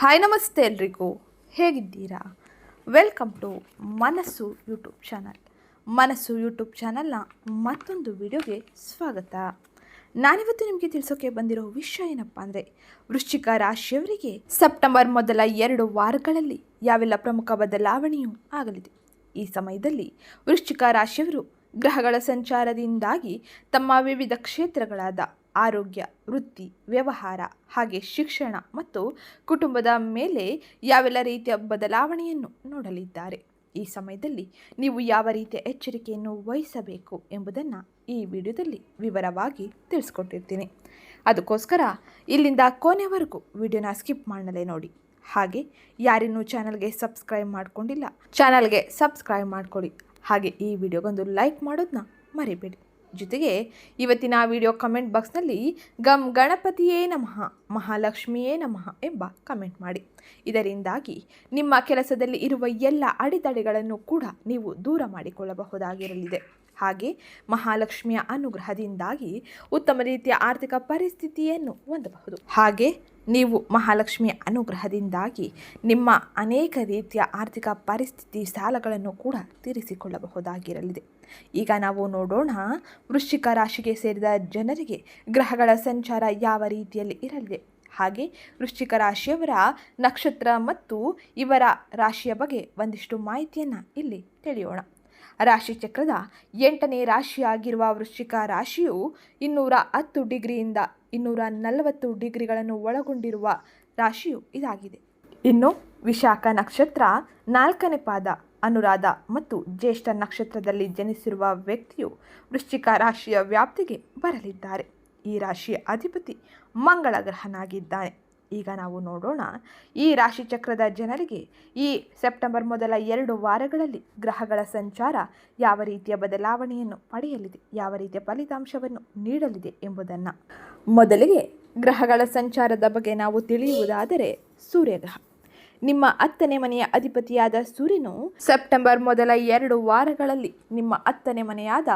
Hi ನಮಸ್ತೆ ಎಲ್ರಿಗೂ. ಹೇಗಿದ್ದೀರಾ? Welcome to Manassu YouTube channel Manassu YouTube ಚಾನಲ್ನ ಮತ್ತೊಂದು ವಿಡಿಯೋಗೆ ಸ್ವಾಗತ. ನಾನಿವತ್ತು ನಿಮಗೆ ತಿಳಿಸೋಕೆ ಬಂದಿರೋ ವಿಷಯ ಏನಪ್ಪ ಅಂದರೆ, ವೃಶ್ಚಿಕ ರಾಶಿಯವರಿಗೆ ಸೆಪ್ಟೆಂಬರ್ ಮೊದಲ ಎರಡು ವಾರಗಳಲ್ಲಿ ಯಾವೆಲ್ಲ ಪ್ರಮುಖ ಬದಲಾವಣೆಯೂ ಆಗಲಿದೆ. ಈ ಸಮಯದಲ್ಲಿ ವೃಶ್ಚಿಕ ರಾಶಿಯವರು ಗ್ರಹಗಳ ಸಂಚಾರದಿಂದಾಗಿ ತಮ್ಮ ವಿವಿಧ ಕ್ಷೇತ್ರಗಳಾದ ಆರೋಗ್ಯ, ವೃತ್ತಿ, ವ್ಯವಹಾರ ಹಾಗೆ ಶಿಕ್ಷಣ ಮತ್ತು ಕುಟುಂಬದ ಮೇಲೆ ಯಾವೆಲ್ಲ ರೀತಿಯ ಬದಲಾವಣೆಯನ್ನು ನೋಡಲಿದ್ದಾರೆ? ಈ ಸಮಯದಲ್ಲಿ ನೀವು ಯಾವ ರೀತಿಯ ಎಚ್ಚರಿಕೆಯನ್ನು ವಹಿಸಬೇಕು ಎಂಬುದನ್ನು ಈ ವಿಡಿಯೋದಲ್ಲಿ ವಿವರವಾಗಿ ತಿಳಿಸ್ಕೊಟ್ಟಿರ್ತೀನಿ. ಅದಕ್ಕೋಸ್ಕರ ಇಲ್ಲಿಂದ ಕೊನೆವರೆಗೂ ವಿಡಿಯೋನ ಸ್ಕಿಪ್ ಮಾಡಲೇ ನೋಡಿ. ಹಾಗೆ ಯಾರಿನ್ನೂ ಚಾನಲ್ಗೆ ಸಬ್ಸ್ಕ್ರೈಬ್ ಮಾಡಿಕೊಂಡಿಲ್ಲ, ಚಾನಲ್ಗೆ ಸಬ್ಸ್ಕ್ರೈಬ್ ಮಾಡ್ಕೊಳ್ಳಿ. ಹಾಗೆ ಈ ವಿಡಿಯೋಗೊಂದು ಲೈಕ್ ಮಾಡೋದನ್ನ ಮರಿಬೇಡಿ. ಜೊತೆಗೆ ಇವತ್ತಿನ ವಿಡಿಯೋ ಕಮೆಂಟ್ ಬಾಕ್ಸ್ನಲ್ಲಿ ಗಮ್ ಗಣಪತಿಯೇ ನಮಃ, ಮಹಾಲಕ್ಷ್ಮಿಯೇ ನಮಃ ಎಂಬ ಕಮೆಂಟ್ ಮಾಡಿ. ಇದರಿಂದಾಗಿ ನಿಮ್ಮ ಕೆಲಸದಲ್ಲಿ ಇರುವ ಎಲ್ಲ ಅಡೆತಡೆಗಳನ್ನು ಕೂಡ ನೀವು ದೂರ ಮಾಡಿಕೊಳ್ಳಬಹುದಾಗಿರಲಿದೆ. ಹಾಗೆ ಮಹಾಲಕ್ಷ್ಮಿಯ ಅನುಗ್ರಹದಿಂದಾಗಿ ಉತ್ತಮ ರೀತಿಯ ಆರ್ಥಿಕ ಪರಿಸ್ಥಿತಿಯನ್ನು ಹೊಂದಬಹುದು. ಹಾಗೆ ನೀವು ಮಹಾಲಕ್ಷ್ಮಿಯ ಅನುಗ್ರಹದಿಂದಾಗಿ ನಿಮ್ಮ ಅನೇಕ ರೀತಿಯ ಆರ್ಥಿಕ ಪರಿಸ್ಥಿತಿ ಸಾಲಗಳನ್ನು ಕೂಡ ತೀರಿಸಿಕೊಳ್ಳಬಹುದಾಗಿರಲಿದೆ. ಈಗ ನಾವು ನೋಡೋಣ, ವೃಶ್ಚಿಕ ರಾಶಿಗೆ ಸೇರಿದ ಜನರಿಗೆ ಗ್ರಹಗಳ ಸಂಚಾರ ಯಾವ ರೀತಿಯಲ್ಲಿ ಇರಲಿದೆ? ಹಾಗೆ ವೃಶ್ಚಿಕ ರಾಶಿಯವರ ನಕ್ಷತ್ರ ಮತ್ತು ಇವರ ರಾಶಿಯ ಬಗ್ಗೆ ಒಂದಿಷ್ಟು ಮಾಹಿತಿಯನ್ನು ಇಲ್ಲಿ ತಿಳಿಯೋಣ. ರಾಶಿ ಚಕ್ರದ ಎಂಟನೇ ರಾಶಿಯಾಗಿರುವ ವೃಶ್ಚಿಕ ರಾಶಿಯು ಇನ್ನೂರ ಹತ್ತು ಡಿಗ್ರಿಯಿಂದ ಇನ್ನೂರ ನಲವತ್ತು ಡಿಗ್ರಿಗಳನ್ನು ಒಳಗೊಂಡಿರುವ ರಾಶಿಯು ಇದಾಗಿದೆ. ಇನ್ನು ವಿಶಾಖ ನಕ್ಷತ್ರ ನಾಲ್ಕನೇ ಪಾದ ಅನುರಾಧ ಮತ್ತು ಜ್ಯೇಷ್ಠ ನಕ್ಷತ್ರದಲ್ಲಿ ಜನಿಸಿರುವ ವ್ಯಕ್ತಿಯು ವೃಶ್ಚಿಕ ರಾಶಿಯ ವ್ಯಾಪ್ತಿಗೆ ಬರಲಿದ್ದಾರೆ. ಈ ರಾಶಿಯ ಅಧಿಪತಿ ಮಂಗಳ ಗ್ರಹನಾಗಿದ್ದಾನೆ ಈಗ ನಾವು ನೋಡೋಣ. ಈ ರಾಶಿ ಚಕ್ರದ ಜನರಿಗೆ ಈ ಸೆಪ್ಟೆಂಬರ್ ಮೊದಲ ಎರಡು ವಾರಗಳಲ್ಲಿ ಗ್ರಹಗಳ ಸಂಚಾರ ಯಾವ ರೀತಿಯ ಬದಲಾವಣೆಯನ್ನು ಪಡೆಯಲಿದೆ, ಯಾವ ರೀತಿಯ ಫಲಿತಾಂಶವನ್ನು ನೀಡಲಿದೆ ಎಂಬುದನ್ನು ಮೊದಲಿಗೆ ಗ್ರಹಗಳ ಸಂಚಾರದ ಬಗ್ಗೆ ನಾವು ತಿಳಿಯುವುದಾದರೆ ಸೂರ್ಯಗ್ರಹ. ನಿಮ್ಮ ಹತ್ತನೇ ಮನೆಯ ಅಧಿಪತಿಯಾದ ಸೂರ್ಯನು ಸೆಪ್ಟೆಂಬರ್ ಮೊದಲ ಎರಡು ವಾರಗಳಲ್ಲಿ ನಿಮ್ಮ ಹತ್ತನೇ ಮನೆಯಾದ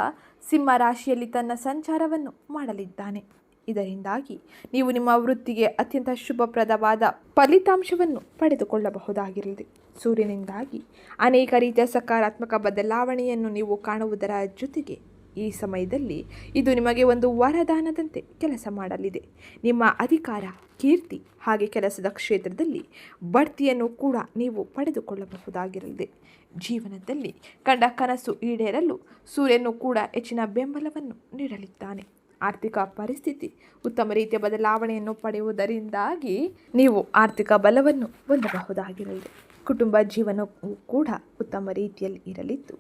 ಸಿಂಹ ರಾಶಿಯಲ್ಲಿ ತನ್ನ ಸಂಚಾರವನ್ನು ಮಾಡಲಿದ್ದಾನೆ. ಇದರಿಂದಾಗಿ ನೀವು ನಿಮ್ಮ ವೃತ್ತಿಗೆ ಅತ್ಯಂತ ಶುಭಪ್ರದವಾದ ಫಲಿತಾಂಶವನ್ನು ಪಡೆದುಕೊಳ್ಳಬಹುದಾಗಿರಲಿ. ಸೂರ್ಯನಿಂದಾಗಿ ಅನೇಕ ರೀತಿಯ ಸಕಾರಾತ್ಮಕ ಬದಲಾವಣೆಯನ್ನು ನೀವು ಕಾಣುವುದರ ಜೊತೆಗೆ ಈ ಸಮಯದಲ್ಲಿ ಇದು ನಿಮಗೆ ಒಂದು ವರದಾನದಂತೆ ಕೆಲಸ ಮಾಡಲಿದೆ. ನಿಮ್ಮ ಅಧಿಕಾರ, ಕೀರ್ತಿ ಹಾಗೆ ಕೆಲಸದ ಕ್ಷೇತ್ರದಲ್ಲಿ ಬಡ್ತಿಯನ್ನು ಕೂಡ ನೀವು ಪಡೆದುಕೊಳ್ಳಬಹುದಾಗಿರಲಿದೆ. ಜೀವನದಲ್ಲಿ ಕಂಡ ಕನಸು ಈಡೇರಲು ಸೂರ್ಯನು ಕೂಡ ಹೆಚ್ಚಿನ ಬೆಂಬಲವನ್ನು ನೀಡಲಿದ್ದಾನೆ. ಆರ್ಥಿಕ ಪರಿಸ್ಥಿತಿ, ಉತ್ತಮ ರೀತಿಯ ಬದಲಾವಣೆಯನ್ನು ಪಡೆಯುವುದರಿಂದಾಗಿ ನೀವು ಆರ್ಥಿಕ ಬಲವನ್ನು ಹೊಂದಬಹುದಾಗಿರಲಿದೆ ಕುಟುಂಬ ಜೀವನವೂ ಕೂಡ ಉತ್ತಮ ರೀತಿಯಲ್ಲಿ ಇರಲಿದ್ದು,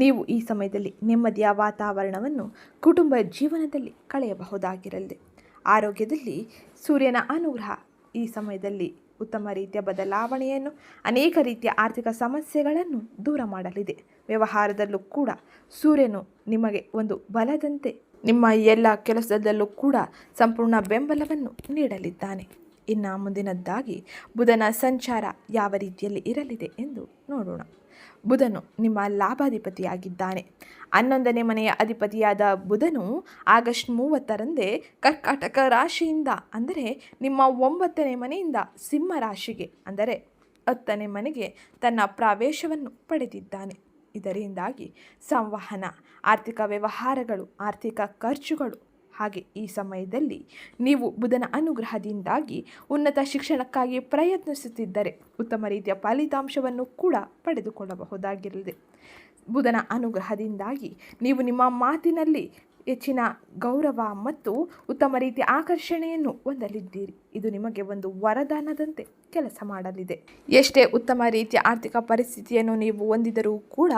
ನೀವು ಈ ಸಮಯದಲ್ಲಿ ನೆಮ್ಮದಿಯ ವಾತಾವರಣವನ್ನು ಕುಟುಂಬ ಜೀವನದಲ್ಲಿ ಕಳೆಯಬಹುದಾಗಿರಲಿದೆ ಆರೋಗ್ಯದಲ್ಲಿ ಸೂರ್ಯನ ಅನುಗ್ರಹ ಈ ಸಮಯದಲ್ಲಿ ಉತ್ತಮ ರೀತಿಯ ಬದಲಾವಣೆಯನ್ನು, ಅನೇಕ ರೀತಿಯ ಆರ್ಥಿಕ ಸಮಸ್ಯೆಗಳನ್ನು ದೂರ ಮಾಡಲಿದೆ. ವ್ಯವಹಾರದಲ್ಲೂ ಕೂಡ ಸೂರ್ಯನು ನಿಮಗೆ ಒಂದು ಬಲದಂತೆ ನಿಮ್ಮ ಎಲ್ಲ ಕೆಲಸದಲ್ಲೂ ಕೂಡ ಸಂಪೂರ್ಣ ಬೆಂಬಲವನ್ನು ನೀಡಲಿದ್ದಾನೆ. ಇನ್ನು ಮುಂದಿನದ್ದಾಗಿ ಬುಧನ ಸಂಚಾರ ಯಾವ ರೀತಿಯಲ್ಲಿ ಇರಲಿದೆ ಎಂದು ನೋಡೋಣ. ಬುಧನು ನಿಮ್ಮ ಲಾಭಾಧಿಪತಿಯಾಗಿದ್ದಾನೆ. ಹನ್ನೊಂದನೇ ಮನೆಯ ಅಧಿಪತಿಯಾದ ಬುಧನು ಆಗಸ್ಟ್ ಮೂವತ್ತರಂದೇ ಕರ್ಕಾಟಕ ರಾಶಿಯಿಂದ, ಅಂದರೆ ನಿಮ್ಮ ಒಂಬತ್ತನೇ ಮನೆಯಿಂದ ಸಿಂಹ ರಾಶಿಗೆ, ಅಂದರೆ ಹತ್ತನೇ ಮನೆಗೆ ತನ್ನ ಪ್ರವೇಶವನ್ನು ಪಡೆದಿದ್ದಾನೆ. ಇದರಿಂದಾಗಿ ಸಂವಹನ, ಆರ್ಥಿಕ ವ್ಯವಹಾರಗಳು, ಆರ್ಥಿಕ ಖರ್ಚುಗಳು ಹಾಗೆ ಈ ಸಮಯದಲ್ಲಿ ನೀವು ಬುಧನ ಅನುಗ್ರಹದಿಂದಾಗಿ ಉನ್ನತ ಶಿಕ್ಷಣಕ್ಕಾಗಿ ಪ್ರಯತ್ನಿಸುತ್ತಿದ್ದರೆ ಉತ್ತಮ ರೀತಿಯ ಫಲಿತಾಂಶವನ್ನು ಕೂಡ ಪಡೆದುಕೊಳ್ಳಬಹುದಾಗಿರಲಿದೆ. ಬುಧನ ಅನುಗ್ರಹದಿಂದಾಗಿ ನೀವು ನಿಮ್ಮ ಮಾತಿನಲ್ಲಿ ಹೆಚ್ಚಿನ ಗೌರವ ಮತ್ತು ಉತ್ತಮ ರೀತಿಯ ಆಕರ್ಷಣೆಯನ್ನು ಹೊಂದಲಿದ್ದೀರಿ. ಇದು ನಿಮಗೆ ಒಂದು ವರದಾನದಂತೆ ಕೆಲಸ ಮಾಡಲಿದೆ. ಎಷ್ಟೇ ಉತ್ತಮ ರೀತಿಯ ಆರ್ಥಿಕ ಪರಿಸ್ಥಿತಿಯನ್ನು ನೀವು ಹೊಂದಿದರೂ ಕೂಡ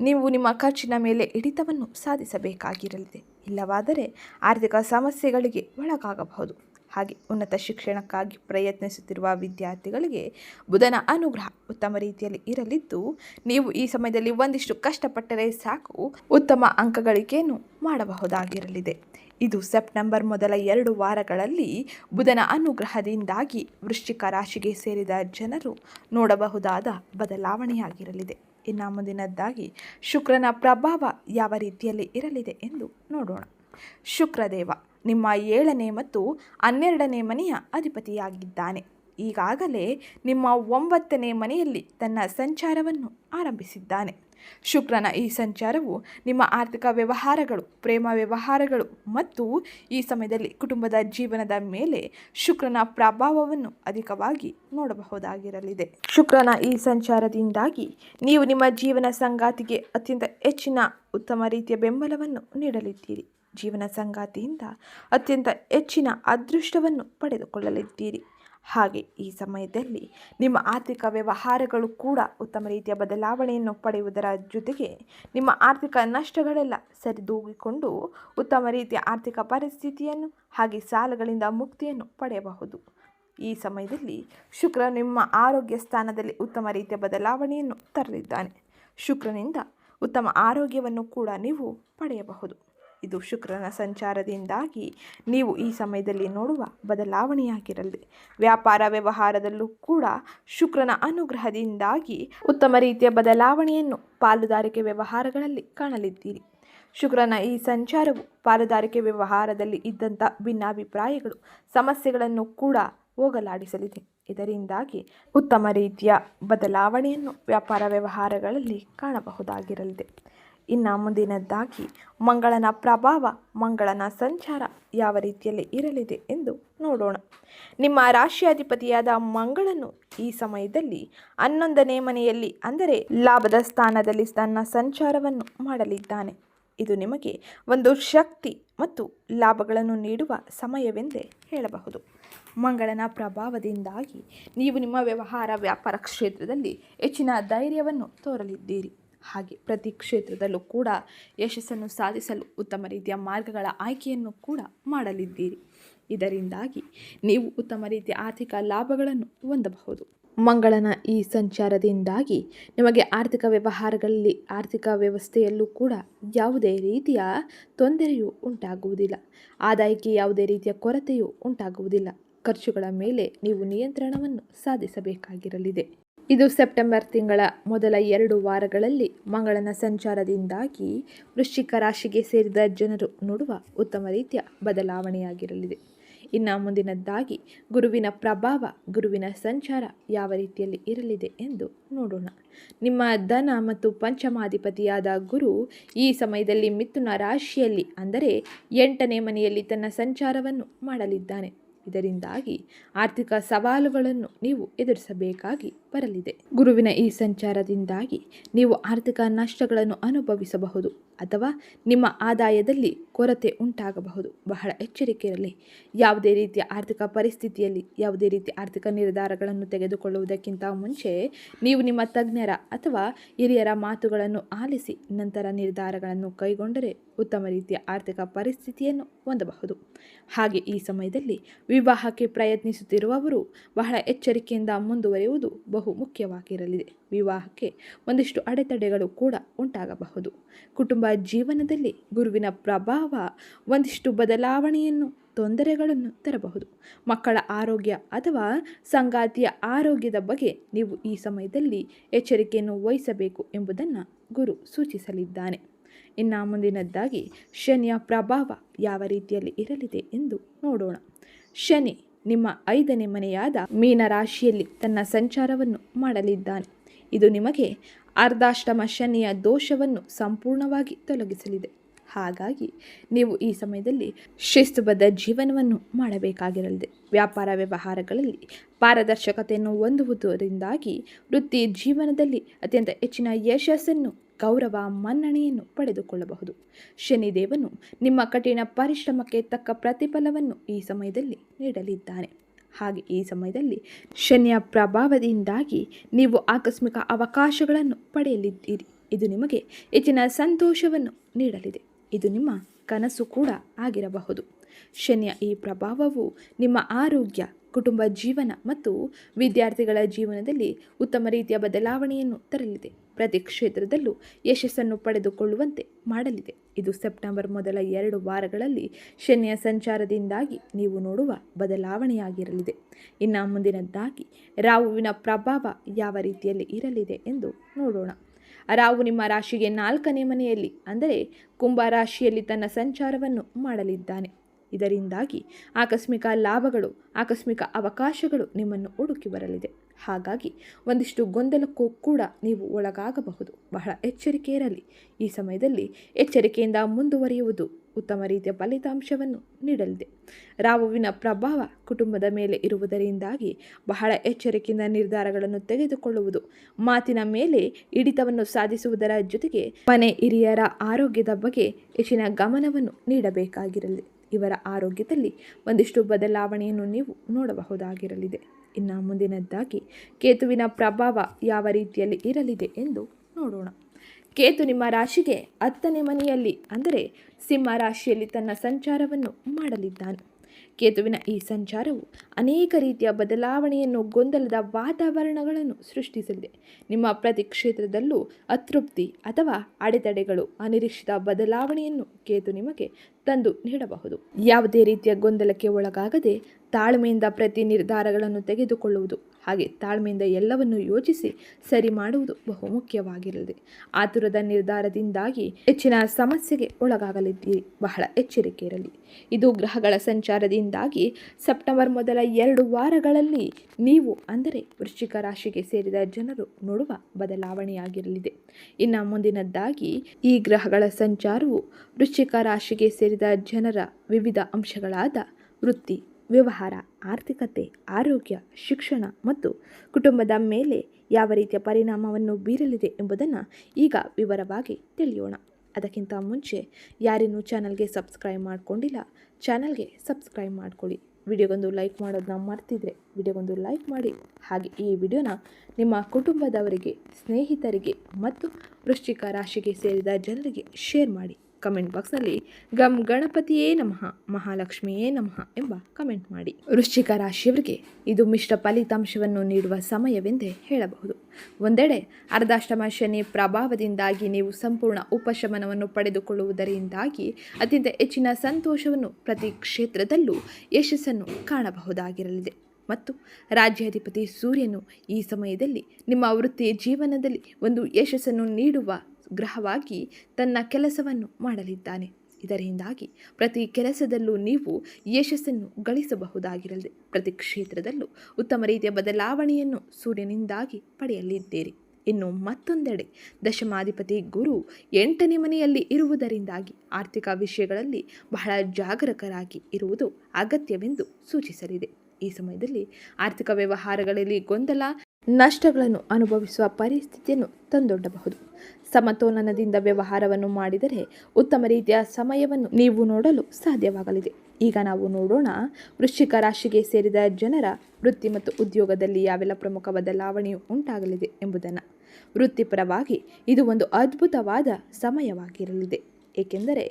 ನೀವು ನಿಮ್ಮ ಖರ್ಚಿನ ಮೇಲೆ ಹಿಡಿತವನ್ನು ಸಾಧಿಸಬೇಕಾಗಿರಲಿದೆ. ಇಲ್ಲವಾದರೆ ಆರ್ಥಿಕ ಸಮಸ್ಯೆಗಳಿಗೆ ಒಳಗಾಗಬಹುದು. ಹಾಗೆ ಉನ್ನತ ಶಿಕ್ಷಣಕ್ಕಾಗಿ ಪ್ರಯತ್ನಿಸುತ್ತಿರುವ ವಿದ್ಯಾರ್ಥಿಗಳಿಗೆ ಬುಧನ ಅನುಗ್ರಹ ಉತ್ತಮ ರೀತಿಯಲ್ಲಿ ಇರಲಿದ್ದು, ನೀವು ಈ ಸಮಯದಲ್ಲಿ ಒಂದಿಷ್ಟು ಕಷ್ಟಪಟ್ಟರೆ ಸಾಕು, ಉತ್ತಮ ಅಂಕಗಳಿಕೆಯನ್ನು ಮಾಡಬಹುದಾಗಿರಲಿದೆ. ಇದು ಸೆಪ್ಟೆಂಬರ್ ಮೊದಲ ಎರಡು ವಾರಗಳಲ್ಲಿ ಬುಧನ ಅನುಗ್ರಹದಿಂದಾಗಿ ವೃಶ್ಚಿಕ ರಾಶಿಗೆ ಸೇರಿದ ಜನರು ನೋಡಬಹುದಾದ ಬದಲಾವಣೆಯಾಗಿರಲಿದೆ. ಇನ್ನು ಮುಂದಿನದ್ದಾಗಿ, ಶುಕ್ರನ ಪ್ರಭಾವ ಯಾವ ರೀತಿಯಲ್ಲಿ ಇರಲಿದೆ ಎಂದು ನೋಡೋಣ. ಶುಕ್ರದೇವ ನಿಮ್ಮ ಏಳನೇ ಮತ್ತು ಹನ್ನೆರಡನೇ ಮನೆಯ ಅಧಿಪತಿಯಾಗಿದ್ದಾನೆ. ಈಗಾಗಲೇ ನಿಮ್ಮ ಒಂಬತ್ತನೇ ಮನೆಯಲ್ಲಿ ತನ್ನ ಸಂಚಾರವನ್ನು ಆರಂಭಿಸಿದ್ದಾನೆ. ಶುಕ್ರನ ಈ ಸಂಚಾರವು ನಿಮ್ಮ ಆರ್ಥಿಕ ವ್ಯವಹಾರಗಳು, ಪ್ರೇಮ ವ್ಯವಹಾರಗಳು ಮತ್ತು ಈ ಸಮಯದಲ್ಲಿ ಕುಟುಂಬದ ಜೀವನದ ಮೇಲೆ ಶುಕ್ರನ ಪ್ರಭಾವವನ್ನು ಅಧಿಕವಾಗಿ ನೋಡಬಹುದಾಗಿರಲಿದೆ. ಶುಕ್ರನ ಈ ಸಂಚಾರದಿಂದಾಗಿ ನೀವು ನಿಮ್ಮ ಜೀವನ ಸಂಗಾತಿಗೆ ಅತ್ಯಂತ ಹೆಚ್ಚಿನ ಉತ್ತಮ ರೀತಿಯ ಬೆಂಬಲವನ್ನು ನೀಡಲಿದ್ದೀರಿ. ಜೀವನ ಸಂಗಾತಿಯಿಂದ ಅತ್ಯಂತ ಹೆಚ್ಚಿನ ಅದೃಷ್ಟವನ್ನು ಪಡೆದುಕೊಳ್ಳಲಿದ್ದೀರಿ. ಹಾಗೆ ಈ ಸಮಯದಲ್ಲಿ ನಿಮ್ಮ ಆರ್ಥಿಕ ವ್ಯವಹಾರಗಳು ಕೂಡ ಉತ್ತಮ ರೀತಿಯ ಬದಲಾವಣೆಯನ್ನು ಪಡೆಯುವುದರ ಜೊತೆಗೆ ನಿಮ್ಮ ಆರ್ಥಿಕ ನಷ್ಟಗಳೆಲ್ಲ ಸರಿದೂಗಿಕೊಂಡು ಉತ್ತಮ ರೀತಿಯ ಆರ್ಥಿಕ ಪರಿಸ್ಥಿತಿಯನ್ನು ಹಾಗೆ ಸಾಲಗಳಿಂದ ಮುಕ್ತಿಯನ್ನು ಪಡೆಯಬಹುದು. ಈ ಸಮಯದಲ್ಲಿ ಶುಕ್ರ ನಿಮ್ಮ ಆರೋಗ್ಯ ಸ್ಥಾನದಲ್ಲಿ ಉತ್ತಮ ರೀತಿಯ ಬದಲಾವಣೆಯನ್ನು ತರಲಿದ್ದಾನೆ. ಶುಕ್ರನಿಂದ ಉತ್ತಮ ಆರೋಗ್ಯವನ್ನು ಕೂಡ ನೀವು ಪಡೆಯಬಹುದು. ಇದು ಶುಕ್ರನ ಸಂಚಾರದಿಂದಾಗಿ ನೀವು ಈ ಸಮಯದಲ್ಲಿ ನೋಡುವ ಬದಲಾವಣೆಯಾಗಿರಲಿದೆ ವ್ಯಾಪಾರ ವ್ಯವಹಾರದಲ್ಲೂ ಕೂಡ ಶುಕ್ರನ ಅನುಗ್ರಹದಿಂದಾಗಿ ಉತ್ತಮ ರೀತಿಯ ಬದಲಾವಣೆಯನ್ನು ಪಾಲುದಾರಿಕೆ ವ್ಯವಹಾರಗಳಲ್ಲಿ ಕಾಣಲಿದ್ದೀರಿ. ಶುಕ್ರನ ಈ ಸಂಚಾರವು ಪಾಲುದಾರಿಕೆ ವ್ಯವಹಾರದಲ್ಲಿ ಇದ್ದಂಥ ಭಿನ್ನಾಭಿಪ್ರಾಯಗಳು, ಸಮಸ್ಯೆಗಳನ್ನು ಕೂಡ ಹೋಗಲಾಡಿಸಲಿದೆ. ಇದರಿಂದಾಗಿ ಉತ್ತಮ ರೀತಿಯ ಬದಲಾವಣೆಯನ್ನು ವ್ಯಾಪಾರ ವ್ಯವಹಾರಗಳಲ್ಲಿ ಕಾಣಬಹುದಾಗಿರಲಿದೆ. ಇನ್ನು ಮುಂದಿನದ್ದಾಗಿ ಮಂಗಳನ ಪ್ರಭಾವ, ಮಂಗಳನ ಸಂಚಾರ ಯಾವ ರೀತಿಯಲ್ಲಿ ಇರಲಿದೆ ಎಂದು ನೋಡೋಣ. ನಿಮ್ಮ ರಾಶಿಯಾಧಿಪತಿಯಾದ ಮಂಗಳನು ಈ ಸಮಯದಲ್ಲಿ ಹನ್ನೊಂದನೇ ಮನೆಯಲ್ಲಿ, ಅಂದರೆ ಲಾಭದ ಸ್ಥಾನದಲ್ಲಿ ತನ್ನ ಸಂಚಾರವನ್ನು ಮಾಡಲಿದ್ದಾನೆ. ಇದು ನಿಮಗೆ ಒಂದು ಶಕ್ತಿ ಮತ್ತು ಲಾಭಗಳನ್ನು ನೀಡುವ ಸಮಯವೆಂದೇ ಹೇಳಬಹುದು. ಮಂಗಳನ ಪ್ರಭಾವದಿಂದಾಗಿ ನೀವು ನಿಮ್ಮ ವ್ಯವಹಾರ ವ್ಯಾಪಾರ ಕ್ಷೇತ್ರದಲ್ಲಿ ಹೆಚ್ಚಿನ ಧೈರ್ಯವನ್ನು ತೋರಲಿದ್ದೀರಿ. ಹಾಗೆ ಪ್ರತಿ ಕ್ಷೇತ್ರದಲ್ಲೂ ಕೂಡ ಯಶಸ್ಸನ್ನು ಸಾಧಿಸಲು ಉತ್ತಮ ರೀತಿಯ ಮಾರ್ಗಗಳ ಆಯ್ಕೆಯನ್ನು ಕೂಡ ಮಾಡಲಿದ್ದೀರಿ. ಇದರಿಂದಾಗಿ ನೀವು ಉತ್ತಮ ರೀತಿಯ ಆರ್ಥಿಕ ಲಾಭಗಳನ್ನು ಹೊಂದಬಹುದು. ಮಂಗಳನ ಈ ಸಂಚಾರದಿಂದಾಗಿ ನಿಮಗೆ ಆರ್ಥಿಕ ವ್ಯವಹಾರಗಳಲ್ಲಿ, ಆರ್ಥಿಕ ವ್ಯವಸ್ಥೆಯಲ್ಲೂ ಕೂಡ ಯಾವುದೇ ರೀತಿಯ ತೊಂದರೆಯು ಉಂಟಾಗುವುದಿಲ್ಲ. ಆದಾಯಕ್ಕೆ ಯಾವುದೇ ರೀತಿಯ ಕೊರತೆಯೂ ಉಂಟಾಗುವುದಿಲ್ಲ. ಖರ್ಚುಗಳ ಮೇಲೆ ನೀವು ನಿಯಂತ್ರಣವನ್ನು ಸಾಧಿಸಬೇಕಾಗಿರಲಿದೆ. ಇದು ಸೆಪ್ಟೆಂಬರ್ ತಿಂಗಳ ಮೊದಲ ಎರಡು ವಾರಗಳಲ್ಲಿ ಮಂಗಳನ ಸಂಚಾರದಿಂದಾಗಿ ವೃಶ್ಚಿಕ ರಾಶಿಗೆ ಸೇರಿದ ಜನರು ನೋಡುವ ಉತ್ತಮ ರೀತಿಯ ಬದಲಾವಣೆಯಾಗಿರಲಿದೆ. ಇನ್ನು ಮುಂದಿನದ್ದಾಗಿ ಗುರುವಿನ ಪ್ರಭಾವ, ಗುರುವಿನ ಸಂಚಾರ ಯಾವ ರೀತಿಯಲ್ಲಿ ಇರಲಿದೆ ಎಂದು ನೋಡೋಣ. ನಿಮ್ಮ ಧನ ಮತ್ತು ಪಂಚಮಾಧಿಪತಿಯಾದ ಗುರು ಈ ಸಮಯದಲ್ಲಿ ಮಿಥುನ ರಾಶಿಯಲ್ಲಿ, ಅಂದರೆ ಎಂಟನೇ ಮನೆಯಲ್ಲಿ ತನ್ನ ಸಂಚಾರವನ್ನು ಮಾಡಲಿದ್ದಾನೆ. ಇದರಿಂದಾಗಿ ಆರ್ಥಿಕ ಸವಾಲುಗಳನ್ನು ನೀವು ಎದುರಿಸಬೇಕಾಗಿ ಬರಲಿದೆ. ಗುರುವಿನ ಈ ಸಂಚಾರದಿಂದಾಗಿ ನೀವು ಆರ್ಥಿಕ ನಷ್ಟಗಳನ್ನು ಅನುಭವಿಸಬಹುದು ಅಥವಾ ನಿಮ್ಮ ಆದಾಯದಲ್ಲಿ ಕೊರತೆ ಉಂಟಾಗಬಹುದು. ಬಹಳ ಎಚ್ಚರಿಕೆ ಇರಲಿ. ಯಾವುದೇ ರೀತಿಯ ಆರ್ಥಿಕ ಪರಿಸ್ಥಿತಿಯಲ್ಲಿ ಯಾವುದೇ ರೀತಿಯ ಆರ್ಥಿಕ ನಿರ್ಧಾರಗಳನ್ನು ತೆಗೆದುಕೊಳ್ಳುವುದಕ್ಕಿಂತ ಮುಂಚೆ ನೀವು ನಿಮ್ಮ ತಜ್ಞರ ಅಥವಾ ಹಿರಿಯರ ಮಾತುಗಳನ್ನು ಆಲಿಸಿ ನಂತರ ನಿರ್ಧಾರಗಳನ್ನು ಕೈಗೊಂಡರೆ ಉತ್ತಮ ರೀತಿಯ ಆರ್ಥಿಕ ಪರಿಸ್ಥಿತಿಯನ್ನು ಹೊಂದಬಹುದು. ಹಾಗೆ ಈ ಸಮಯದಲ್ಲಿ ವಿವಾಹಕ್ಕೆ ಪ್ರಯತ್ನಿಸುತ್ತಿರುವವರು ಬಹಳ ಎಚ್ಚರಿಕೆಯಿಂದ ಮುಂದುವರಿಯುವುದು ಬಹು ಮುಖ್ಯವಾಗಿರಲಿದೆ ವಿವಾಹಕ್ಕೆ ಒಂದಿಷ್ಟು ಅಡೆತಡೆಗಳು ಕೂಡ ಉಂಟಾಗಬಹುದು. ಕುಟುಂಬ ಜೀವನದಲ್ಲಿ ಗುರುವಿನ ಪ್ರಭಾವ ಒಂದಿಷ್ಟು ಬದಲಾವಣೆಯನ್ನು, ತೊಂದರೆಗಳನ್ನು ತರಬಹುದು. ಮಕ್ಕಳ ಆರೋಗ್ಯ ಅಥವಾ ಸಂಗಾತಿಯ ಆರೋಗ್ಯದ ಬಗ್ಗೆ ನೀವು ಈ ಸಮಯದಲ್ಲಿ ಎಚ್ಚರಿಕೆಯನ್ನು ವಹಿಸಬೇಕು ಎಂಬುದನ್ನು ಗುರು ಸೂಚಿಸಲಿದ್ದಾನೆ. ಇನ್ನು ಮುಂದಿನದ್ದಾಗಿ, ಶನಿಯ ಪ್ರಭಾವ ಯಾವ ರೀತಿಯಲ್ಲಿ ಇರಲಿದೆ ಎಂದು ನೋಡೋಣ. ಶನಿ ನಿಮ್ಮ ಐದನೇ ಮನೆಯಾದ ಮೀನ ರಾಶಿಯಲ್ಲಿ ತನ್ನ ಸಂಚಾರವನ್ನು ಮಾಡಲಿದ್ದಾನೆ. ಇದು ನಿಮಗೆ ಅರ್ಧಾಷ್ಟಮ ಶನಿಯ ದೋಷವನ್ನು ಸಂಪೂರ್ಣವಾಗಿ ತೊಲಗಿಸಲಿದೆ. ಹಾಗಾಗಿ ನೀವು ಈ ಸಮಯದಲ್ಲಿ ಶಿಸ್ತುಬದ್ಧ ಜೀವನವನ್ನು ಮಾಡಬೇಕಾಗಿರಲಿದೆ. ವ್ಯಾಪಾರ ವ್ಯವಹಾರಗಳಲ್ಲಿ ಪಾರದರ್ಶಕತೆಯನ್ನು ಹೊಂದುವುದರಿಂದಾಗಿ ವೃತ್ತಿ ಜೀವನದಲ್ಲಿ ಅತ್ಯಂತ ಹೆಚ್ಚಿನ ಯಶಸ್ಸನ್ನು ಗೌರವ, ಮನ್ನಣೆಯನ್ನು ಪಡೆದುಕೊಳ್ಳಬಹುದು. ಶನಿದೇವನು ನಿಮ್ಮ ಕಠಿಣ ಪರಿಶ್ರಮಕ್ಕೆ ತಕ್ಕ ಪ್ರತಿಫಲವನ್ನು ಈ ಸಮಯದಲ್ಲಿ ನೀಡಲಿದ್ದಾನೆ. ಹಾಗೆ ಈ ಸಮಯದಲ್ಲಿ ಶನಿಯ ಪ್ರಭಾವದಿಂದಾಗಿ ನೀವು ಆಕಸ್ಮಿಕ ಅವಕಾಶಗಳನ್ನು ಪಡೆಯಲಿದ್ದೀರಿ. ಇದು ನಿಮಗೆ ಹೆಚ್ಚಿನ ಸಂತೋಷವನ್ನು ನೀಡಲಿದೆ. ಇದು ನಿಮ್ಮ ಕನಸು ಕೂಡ ಆಗಿರಬಹುದು. ಶನಿಯ ಈ ಪ್ರಭಾವವು ನಿಮ್ಮ ಆರೋಗ್ಯ, ಕುಟುಂಬ ಜೀವನ ಮತ್ತು ವಿದ್ಯಾರ್ಥಿಗಳ ಜೀವನದಲ್ಲಿ ಉತ್ತಮ ರೀತಿಯ ಬದಲಾವಣೆಯನ್ನು ತರಲಿದೆ. ಪ್ರತಿ ಕ್ಷೇತ್ರದಲ್ಲೂ ಯಶಸ್ಸನ್ನು ಪಡೆದುಕೊಳ್ಳುವಂತೆ ಮಾಡಲಿದೆ. ಇದು ಸೆಪ್ಟೆಂಬರ್ ಮೊದಲ ಎರಡು ವಾರಗಳಲ್ಲಿ ಶನಿಯ ಸಂಚಾರದಿಂದಾಗಿ ನೀವು ನೋಡುವ ಬದಲಾವಣೆಯಾಗಿರಲಿದೆ. ಇನ್ನು ಮುಂದಿನದ್ದಾಗಿ ರಾಹುವಿನ ಪ್ರಭಾವ ಯಾವ ರೀತಿಯಲ್ಲಿ ಇರಲಿದೆ ಎಂದು ನೋಡೋಣ. ರಾಹು ನಿಮ್ಮ ರಾಶಿಗೆ ನಾಲ್ಕನೇ ಮನೆಯಲ್ಲಿ, ಅಂದರೆ ಕುಂಭ ರಾಶಿಯಲ್ಲಿ ತನ್ನ ಸಂಚಾರವನ್ನು ಮಾಡಲಿದ್ದಾನೆ. ಇದರಿಂದಾಗಿ ಆಕಸ್ಮಿಕ ಲಾಭಗಳು, ಆಕಸ್ಮಿಕ ಅವಕಾಶಗಳು ನಿಮ್ಮನ್ನು ಹುಡುಕಿ ಬರಲಿದೆ. ಹಾಗಾಗಿ ಒಂದಿಷ್ಟು ಗೊಂದಲಕ್ಕೂ ಕೂಡ ನೀವು ಒಳಗಾಗಬಹುದು. ಬಹಳ ಎಚ್ಚರಿಕೆ ಇರಲಿ ಈ ಸಮಯದಲ್ಲಿ ಎಚ್ಚರಿಕೆಯಿಂದ ಮುಂದುವರಿಯುವುದು ಉತ್ತಮ ರೀತಿಯ ಫಲಿತಾಂಶವನ್ನು ನೀಡಲಿದೆ. ರಾಹುವಿನ ಪ್ರಭಾವ ಕುಟುಂಬದ ಮೇಲೆ ಇರುವುದರಿಂದಾಗಿ ಬಹಳ ಎಚ್ಚರಿಕೆಯಿಂದ ನಿರ್ಧಾರಗಳನ್ನು ತೆಗೆದುಕೊಳ್ಳುವುದು, ಮಾತಿನ ಮೇಲೆ ಹಿಡಿತವನ್ನು ಸಾಧಿಸುವುದರ ಜೊತೆಗೆ ಮನೆ ಹಿರಿಯರ ಆರೋಗ್ಯದ ಬಗ್ಗೆ ಹೆಚ್ಚಿನ ಗಮನವನ್ನು ನೀಡಬೇಕಾಗಿರಲಿದೆ ಇವರ ಆರೋಗ್ಯದಲ್ಲಿ ಒಂದಿಷ್ಟು ಬದಲಾವಣೆಯನ್ನು ನೀವು ನೋಡಬಹುದಾಗಿರಲಿದೆ. ಇನ್ನು ಮುಂದಿನದ್ದಾಗಿ, ಕೇತುವಿನ ಪ್ರಭಾವ ಯಾವ ರೀತಿಯಲ್ಲಿ ಇರಲಿದೆ ಎಂದು ನೋಡೋಣ. ಕೇತು ನಿಮ್ಮ ರಾಶಿಗೆ ಹತ್ತನೇ ಮನೆಯಲ್ಲಿ, ಅಂದರೆ ಸಿಂಹ ರಾಶಿಯಲ್ಲಿ ತನ್ನ ಸಂಚಾರವನ್ನು ಮಾಡಲಿದ್ದಾನೆ. ಕೇತುವಿನ ಈ ಸಂಚಾರವು ಅನೇಕ ರೀತಿಯ ಬದಲಾವಣೆಯನ್ನು, ಗೊಂದಲದ ವಾತಾವರಣಗಳನ್ನು ಸೃಷ್ಟಿಸಲಿದೆ. ನಿಮ್ಮ ಪ್ರತಿ ಕ್ಷೇತ್ರದಲ್ಲೂ ಅತೃಪ್ತಿ ಅಥವಾ ಅಡೆತಡೆಗಳು, ಅನಿರೀಕ್ಷಿತ ಬದಲಾವಣೆಯನ್ನು ಕೇತು ನಿಮಗೆ ತಂದು ನೀಡಬಹುದು. ಯಾವುದೇ ರೀತಿಯ ಗೊಂದಲಕ್ಕೆ ಒಳಗಾಗದೆ ತಾಳ್ಮೆಯಿಂದ ಪ್ರತಿ ನಿರ್ಧಾರಗಳನ್ನು ತೆಗೆದುಕೊಳ್ಳುವುದು. ಹಾಗೆ ತಾಳ್ಮೆಯಿಂದ ಎಲ್ಲವನ್ನು ಯೋಚಿಸಿ ಸರಿ ಮಾಡುವುದು ಬಹುಮುಖ್ಯವಾಗಿರಲಿದೆ. ಆತುರದ ನಿರ್ಧಾರದಿಂದಾಗಿ ಹೆಚ್ಚಿನ ಸಮಸ್ಯೆಗೆ ಒಳಗಾಗಲಿದ್ದೀರಿ. ಬಹಳ ಎಚ್ಚರಿಕೆ ಇರಲಿ. ಇದು ಗ್ರಹಗಳ ಸಂಚಾರದಿಂದಾಗಿ ಸೆಪ್ಟೆಂಬರ್ ಮೊದಲ ಎರಡು ವಾರಗಳಲ್ಲಿ ನೀವು ಅಂದರೆ ವೃಶ್ಚಿಕ ರಾಶಿಗೆ ಸೇರಿದ ಜನರು ನೋಡುವ ಬದಲಾವಣೆಯಾಗಿರಲಿದೆ. ಇನ್ನು ಮುಂದಿನದ್ದಾಗಿ ಈ ಗ್ರಹಗಳ ಸಂಚಾರವು ವೃಶ್ಚಿಕ ರಾಶಿಗೆ ಸೇರಿದ ಜನರ ವಿವಿಧ ಅಂಶಗಳಾದ ವೃತ್ತಿ, ವ್ಯವಹಾರ, ಆರ್ಥಿಕತೆ, ಆರೋಗ್ಯ, ಶಿಕ್ಷಣ ಮತ್ತು ಕುಟುಂಬದ ಮೇಲೆ ಯಾವ ರೀತಿಯ ಪರಿಣಾಮವನ್ನು ಬೀರಲಿದೆ ಎಂಬುದನ್ನು ಈಗ ವಿವರವಾಗಿ ತಿಳಿಯೋಣ. ಅದಕ್ಕಿಂತ ಮುಂಚೆ ಯಾರಿನ್ನೂ ಚಾನಲ್ಗೆ ಸಬ್ಸ್ಕ್ರೈಬ್ ಮಾಡಿಕೊಂಡಿಲ್ಲ, ಚಾನಲ್ಗೆ ಸಬ್ಸ್ಕ್ರೈಬ್ ಮಾಡ್ಕೊಳ್ಳಿ. ವಿಡಿಯೋಗೊಂದು ಲೈಕ್ ಮಾಡೋದನ್ನ ಮರ್ತಿದ್ರೆ ವಿಡಿಯೋಗೊಂದು ಲೈಕ್ ಮಾಡಿ. ಹಾಗೆ ಈ ವಿಡಿಯೋನ ನಿಮ್ಮ ಕುಟುಂಬದವರಿಗೆ, ಸ್ನೇಹಿತರಿಗೆ ಮತ್ತು ವೃಶ್ಚಿಕ ರಾಶಿಗೆ ಸೇರಿದ ಜನರಿಗೆ ಶೇರ್ ಮಾಡಿ. ಕಮೆಂಟ್ ಬಾಕ್ಸ್ನಲ್ಲಿ ಗಮ್ ಗಣಪತಿಯೇ ನಮಃ, ಮಹಾಲಕ್ಷ್ಮಿಯೇ ನಮಃ ಎಂಬ ಕಮೆಂಟ್ ಮಾಡಿ. ವೃಶ್ಚಿಕ ರಾಶಿಯವರಿಗೆ ಇದು ಮಿಶ್ರ ಫಲಿತಾಂಶವನ್ನು ನೀಡುವ ಸಮಯವೆಂದೇ ಹೇಳಬಹುದು. ಒಂದೆಡೆ ಅರ್ಧಾಷ್ಟಮ ಶನಿ ಪ್ರಭಾವದಿಂದಾಗಿ ನೀವು ಸಂಪೂರ್ಣ ಉಪಶಮನವನ್ನು ಪಡೆದುಕೊಳ್ಳುವುದರಿಂದಾಗಿ ಅತ್ಯಂತ ಹೆಚ್ಚಿನ ಸಂತೋಷವನ್ನು ಪ್ರತಿ ಕ್ಷೇತ್ರದಲ್ಲೂ ಯಶಸ್ಸನ್ನು ಕಾಣಬಹುದಾಗಿರಲಿದೆ. ಮತ್ತು ರಾಜ್ಯಾಧಿಪತಿ ಸೂರ್ಯನು ಈ ಸಮಯದಲ್ಲಿ ನಿಮ್ಮ ವೃತ್ತಿ ಜೀವನದಲ್ಲಿ ಒಂದು ಯಶಸ್ಸನ್ನು ನೀಡುವ ಗ್ರಹವಾಗಿ ತನ್ನ ಕೆಲಸವನ್ನು ಮಾಡಲಿದ್ದಾನೆ. ಇದರಿಂದಾಗಿ ಪ್ರತಿ ಕೆಲಸದಲ್ಲೂ ನೀವು ಯಶಸ್ಸನ್ನು ಗಳಿಸಬಹುದಾಗಿರಲಿದೆ ಪ್ರತಿ ಕ್ಷೇತ್ರದಲ್ಲೂ ಉತ್ತಮ ರೀತಿಯ ಬದಲಾವಣೆಯನ್ನು ಸೂರ್ಯನಿಂದಾಗಿ ಪಡೆಯಲಿದ್ದೀರಿ. ಇನ್ನು ಮತ್ತೊಂದೆಡೆ ದಶಮಾಧಿಪತಿ ಗುರು ಎಂಟನೇ ಮನೆಯಲ್ಲಿ ಇರುವುದರಿಂದಾಗಿ ಆರ್ಥಿಕ ವಿಷಯಗಳಲ್ಲಿ ಬಹಳ ಜಾಗರೂಕರಾಗಿ ಇರುವುದು ಅಗತ್ಯವೆಂದು ಸೂಚಿಸಲಿದೆ. ಈ ಸಮಯದಲ್ಲಿ ಆರ್ಥಿಕ ವ್ಯವಹಾರಗಳಲ್ಲಿ ಗೊಂದಲ, ನಷ್ಟಗಳನ್ನು ಅನುಭವಿಸುವ ಪರಿಸ್ಥಿತಿಯನ್ನು ತಂದೊಡ್ಡಬಹುದು. ಸಮತೋಲನದಿಂದ ವ್ಯವಹಾರವನ್ನು ಮಾಡಿದರೆ ಉತ್ತಮ ರೀತಿಯ ಸಮಯವನ್ನು ನೀವು ನೋಡಲು ಸಾಧ್ಯವಾಗಲಿದೆ. ಈಗ ನಾವು ನೋಡೋಣ ವೃಶ್ಚಿಕ ರಾಶಿಗೆ ಸೇರಿದ ಜನರ ವೃತ್ತಿ ಮತ್ತು ಉದ್ಯೋಗದಲ್ಲಿ ಯಾವೆಲ್ಲ ಪ್ರಮುಖ ಬದಲಾವಣೆಯು ಉಂಟಾಗಲಿದೆ ಎಂಬುದನ್ನು. ವೃತ್ತಿಪರವಾಗಿ ಇದು ಒಂದು ಅದ್ಭುತವಾದ ಸಮಯವಾಗಿರಲಿದೆ. ಏಕೆಂದರೆ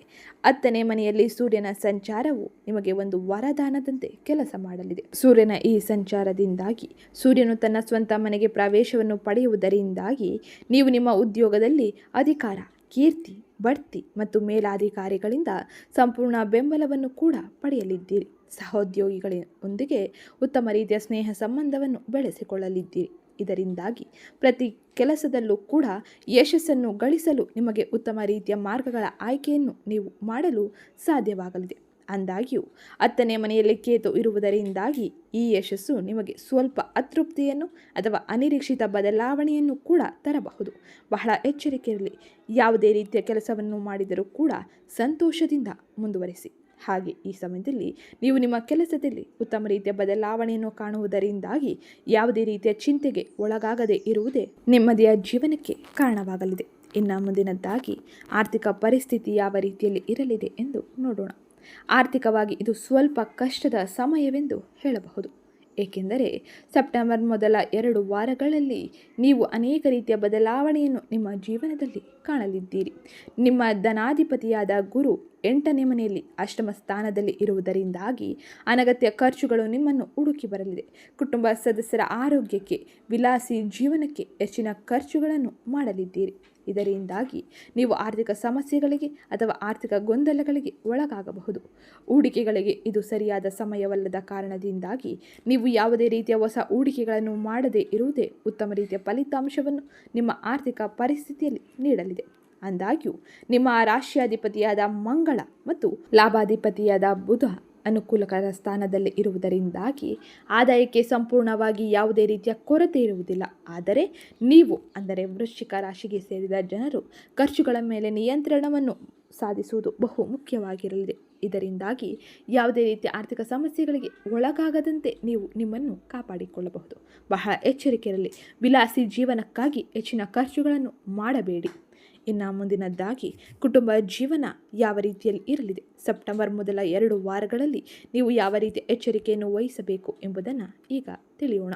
ಹತ್ತನೇ ಮನೆಯಲ್ಲಿ ಸೂರ್ಯನ ಸಂಚಾರವು ನಿಮಗೆ ಒಂದು ವರದಾನದಂತೆ ಕೆಲಸ ಮಾಡಲಿದೆ. ಸೂರ್ಯನ ಈ ಸಂಚಾರದಿಂದಾಗಿ ಸೂರ್ಯನು ತನ್ನ ಸ್ವಂತ ಮನೆಗೆ ಪ್ರವೇಶವನ್ನು ಪಡೆಯುವುದರಿಂದಾಗಿ ನೀವು ನಿಮ್ಮ ಉದ್ಯೋಗದಲ್ಲಿ ಅಧಿಕಾರ, ಕೀರ್ತಿ, ಬಡ್ತಿ ಮತ್ತು ಮೇಲಾಧಿಕಾರಿಗಳಿಂದ ಸಂಪೂರ್ಣ ಬೆಂಬಲವನ್ನು ಕೂಡ ಪಡೆಯಲಿದ್ದೀರಿ. ಸಹೋದ್ಯೋಗಿಗಳೊಂದಿಗೆ ಉತ್ತಮ ರೀತಿಯ ಸ್ನೇಹ ಸಂಬಂಧವನ್ನು ಬೆಳೆಸಿಕೊಳ್ಳಲಿದ್ದೀರಿ. ಇದರಿಂದಾಗಿ ಪ್ರತಿ ಕೆಲಸದಲ್ಲೂ ಕೂಡ ಯಶಸ್ಸನ್ನು ಗಳಿಸಲು ನಿಮಗೆ ಉತ್ತಮ ರೀತಿಯ ಮಾರ್ಗಗಳ ಆಯ್ಕೆಯನ್ನು ನೀವು ಮಾಡಲು ಸಾಧ್ಯವಾಗಲಿದೆ. ಅಂದಾಗ್ಯೂ, ಹತ್ತನೇ ಮನೆಯಲ್ಲಿ ಕೇತು ಇರುವುದರಿಂದಾಗಿ ಈ ಯಶಸ್ಸು ನಿಮಗೆ ಸ್ವಲ್ಪ ಅತೃಪ್ತಿಯನ್ನು ಅಥವಾ ಅನಿರೀಕ್ಷಿತ ಬದಲಾವಣೆಯನ್ನು ಕೂಡ ತರಬಹುದು. ಬಹಳ ಎಚ್ಚರಿಕೆಯಲ್ಲಿ ಯಾವುದೇ ರೀತಿಯ ಕೆಲಸವನ್ನು ಮಾಡಿದರೂ ಕೂಡ ಸಂತೋಷದಿಂದ ಮುಂದುವರಿಸಿ. ಹಾಗೆ ಈ ಸಮಯದಲ್ಲಿ ನೀವು ನಿಮ್ಮ ಕೆಲಸದಲ್ಲಿ ಉತ್ತಮ ರೀತಿಯ ಬದಲಾವಣೆಯನ್ನು ಕಾಣುವುದರಿಂದಾಗಿ ಯಾವುದೇ ರೀತಿಯ ಚಿಂತೆಗೆ ಒಳಗಾಗದೆ ಇರುವುದೇ ನೆಮ್ಮದಿಯ ಜೀವನಕ್ಕೆ ಕಾರಣವಾಗಲಿದೆ. ಇನ್ನು ಮುಂದಿನದ್ದಾಗಿ ಆರ್ಥಿಕ ಪರಿಸ್ಥಿತಿ ಯಾವ ರೀತಿಯಲ್ಲಿ ಇರಲಿದೆ ಎಂದು ನೋಡೋಣ. ಆರ್ಥಿಕವಾಗಿ ಇದು ಸ್ವಲ್ಪ ಕಷ್ಟದ ಸಮಯವೆಂದು ಹೇಳಬಹುದು. ಏಕೆಂದರೆ ಸೆಪ್ಟೆಂಬರ್ ಮೊದಲ ಎರಡು ವಾರಗಳಲ್ಲಿ ನೀವು ಅನೇಕ ರೀತಿಯ ಬದಲಾವಣೆಯನ್ನು ನಿಮ್ಮ ಜೀವನದಲ್ಲಿ ಕಾಣಲಿದ್ದೀರಿ. ನಿಮ್ಮ ಧನಾಧಿಪತಿಯಾದ ಗುರು ಎಂಟನೇ ಮನೆಯಲ್ಲಿ ಅಷ್ಟಮ ಸ್ಥಾನದಲ್ಲಿ ಇರುವುದರಿಂದಾಗಿ ಅನಗತ್ಯ ಖರ್ಚುಗಳು ನಿಮ್ಮನ್ನು ಹುಡುಕಿ ಬರಲಿದೆ. ಕುಟುಂಬ ಸದಸ್ಯರ ಆರೋಗ್ಯಕ್ಕೆ, ವಿಲಾಸಿ ಜೀವನಕ್ಕೆ ಹೆಚ್ಚಿನ ಖರ್ಚುಗಳನ್ನು ಮಾಡಲಿದ್ದೀರಿ. ಇದರಿಂದಾಗಿ ನೀವು ಆರ್ಥಿಕ ಸಮಸ್ಯೆಗಳಿಗೆ ಅಥವಾ ಆರ್ಥಿಕ ಗೊಂದಲಗಳಿಗೆ ಒಳಗಾಗಬಹುದು. ಹೂಡಿಕೆಗಳಿಗೆ ಇದು ಸರಿಯಾದ ಸಮಯವಲ್ಲದ ಕಾರಣದಿಂದಾಗಿ ನೀವು ಯಾವುದೇ ರೀತಿಯ ಹೊಸ ಹೂಡಿಕೆಗಳನ್ನು ಮಾಡದೇ ಇರುವುದೇ ಉತ್ತಮ ರೀತಿಯ ಫಲಿತಾಂಶವನ್ನು ನಿಮ್ಮ ಆರ್ಥಿಕ ಪರಿಸ್ಥಿತಿಯಲ್ಲಿ ನೀಡಲಿದೆ. ಅಂದಾಗ್ಯೂ, ನಿಮ್ಮ ರಾಶಿಯಾಧಿಪತಿಯಾದ ಮಂಗಳ ಮತ್ತು ಲಾಭಾಧಿಪತಿಯಾದ ಬುಧ ಅನುಕೂಲಕರ ಸ್ಥಾನದಲ್ಲಿ ಇರುವುದರಿಂದಾಗಿ ಆದಾಯಕ್ಕೆ ಸಂಪೂರ್ಣವಾಗಿ ಯಾವುದೇ ರೀತಿಯ ಕೊರತೆ ಇರುವುದಿಲ್ಲ. ಆದರೆ ನೀವು, ಅಂದರೆ ವೃಶ್ಚಿಕ ರಾಶಿಗೆ ಸೇರಿದ ಜನರು, ಖರ್ಚುಗಳ ಮೇಲೆ ನಿಯಂತ್ರಣವನ್ನು ಸಾಧಿಸುವುದು ಬಹು ಮುಖ್ಯವಾಗಿರಲಿದೆ ಇದರಿಂದಾಗಿ ಯಾವುದೇ ರೀತಿಯ ಆರ್ಥಿಕ ಸಮಸ್ಯೆಗಳಿಗೆ ಒಳಗಾಗದಂತೆ ನೀವು ನಿಮ್ಮನ್ನು ಕಾಪಾಡಿಕೊಳ್ಳಬಹುದು. ಬಹಳ ಎಚ್ಚರಿಕೆಯಲ್ಲಿ ವಿಲಾಸಿ ಜೀವನಕ್ಕಾಗಿ ಹೆಚ್ಚಿನ ಖರ್ಚುಗಳನ್ನು ಮಾಡಬೇಡಿ. ಇನ್ನು ಮುಂದಿನದ್ದಾಗಿ ಕುಟುಂಬ ಜೀವನ ಯಾವ ರೀತಿಯಲ್ಲಿ ಇರಲಿದೆ? ಸೆಪ್ಟೆಂಬರ್ ಮೊದಲ ಎರಡು ವಾರಗಳಲ್ಲಿ ನೀವು ಯಾವ ರೀತಿ ಎಚ್ಚರಿಕೆಯನ್ನು ವಹಿಸಬೇಕು ಎಂಬುದನ್ನು ಈಗ ತಿಳಿಯೋಣ.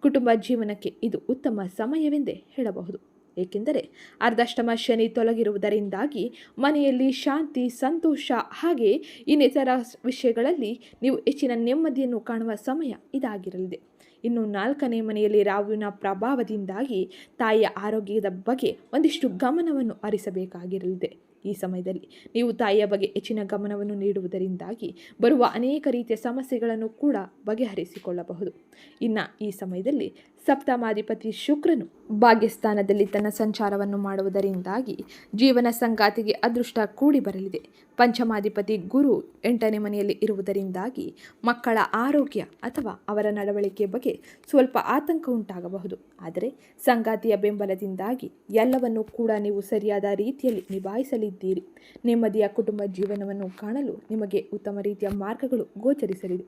ಕುಟುಂಬ ಜೀವನಕ್ಕೆ ಇದು ಉತ್ತಮ ಸಮಯವೆಂದೇ ಹೇಳಬಹುದು. ಏಕೆಂದರೆ ಅರ್ಧಷ್ಟಮ ಶನಿ ತೊಲಗಿರುವುದರಿಂದಾಗಿ ಮನೆಯಲ್ಲಿ ಶಾಂತಿ, ಸಂತೋಷ ಹಾಗೆ ಇನ್ನಿತರ ವಿಷಯಗಳಲ್ಲಿ ನೀವು ಹೆಚ್ಚಿನ ನೆಮ್ಮದಿಯನ್ನು ಕಾಣುವ ಸಮಯ ಇದಾಗಿರಲಿದೆ. ಇನ್ನು ನಾಲ್ಕನೇ ಮನೆಯಲ್ಲಿ ರಾಹುವಿನ ಪ್ರಭಾವದಿಂದಾಗಿ ತಾಯಿಯ ಆರೋಗ್ಯದ ಬಗ್ಗೆ ಒಂದಿಷ್ಟು ಗಮನವನ್ನು ಹರಿಸಬೇಕಾಗಿರಲಿದೆ. ಈ ಸಮಯದಲ್ಲಿ ನೀವು ತಾಯಿಯ ಬಗ್ಗೆ ಹೆಚ್ಚಿನ ಗಮನವನ್ನು ನೀಡುವುದರಿಂದಾಗಿ ಬರುವ ಅನೇಕ ರೀತಿಯ ಸಮಸ್ಯೆಗಳನ್ನು ಕೂಡ ಬಗೆಹರಿಸಿಕೊಳ್ಳಬಹುದು. ಇನ್ನು ಈ ಸಮಯದಲ್ಲಿ ಸಪ್ತಮಾಧಿಪತಿ ಶುಕ್ರನು ಭಾಗ್ಯಸ್ಥಾನದಲ್ಲಿ ತನ್ನ ಸಂಚಾರವನ್ನು ಮಾಡುವುದರಿಂದಾಗಿ ಜೀವನ ಸಂಗಾತಿಗೆ ಅದೃಷ್ಟ ಕೂಡಿ ಬರಲಿದೆ. ಪಂಚಮಾಧಿಪತಿ ಗುರು ಎಂಟನೇ ಮನೆಯಲ್ಲಿ ಇರುವುದರಿಂದಾಗಿ ಮಕ್ಕಳ ಆರೋಗ್ಯ ಅಥವಾ ಅವರ ನಡವಳಿಕೆ ಬಗ್ಗೆ ಸ್ವಲ್ಪ ಆತಂಕ ಉಂಟಾಗಬಹುದು. ಆದರೆ ಸಂಗಾತಿಯ ಬೆಂಬಲದಿಂದಾಗಿ ಎಲ್ಲವನ್ನೂ ಕೂಡ ನೀವು ಸರಿಯಾದ ರೀತಿಯಲ್ಲಿ ನಿಭಾಯಿಸಲಿದ್ದೀರಿ. ನೆಮ್ಮದಿಯ ಕುಟುಂಬ ಜೀವನವನ್ನು ಕಾಣಲು ನಿಮಗೆ ಉತ್ತಮ ರೀತಿಯ ಮಾರ್ಗಗಳು ಗೋಚರಿಸಲಿದೆ.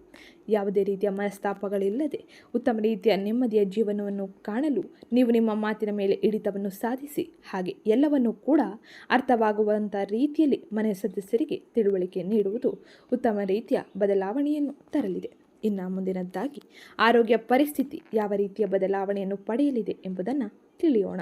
ಯಾವುದೇ ರೀತಿಯ ಮನಸ್ತಾಪಗಳಿಲ್ಲದೆ ಉತ್ತಮ ರೀತಿಯ ನೆಮ್ಮದಿಯ ಜೀವನವನ್ನು ಕಾಣಲು ನೀವು ನಿಮ್ಮ ಮಾತಿನ ಮೇಲೆ ಹಿಡಿತವನ್ನು ಸಾಧಿಸಿ, ಹಾಗೆ ಎಲ್ಲವನ್ನೂ ಕೂಡ ಅರ್ಥವಾಗುವಂಥ ರೀತಿಯಲ್ಲಿ ಮನೆ ಸದಸ್ಯರಿಗೆ ತಿಳುವಳಿಕೆ ನೀಡುವುದು ಉತ್ತಮ ರೀತಿಯ ಬದಲಾವಣೆಯನ್ನು ತರಲಿದೆ. ಇನ್ನು ಮುಂದಿನದ್ದಾಗಿ, ಆರೋಗ್ಯ ಪರಿಸ್ಥಿತಿ ಯಾವ ರೀತಿಯ ಬದಲಾವಣೆಯನ್ನು ಪಡೆಯಲಿದೆ ಎಂಬುದನ್ನು ತಿಳಿಯೋಣ.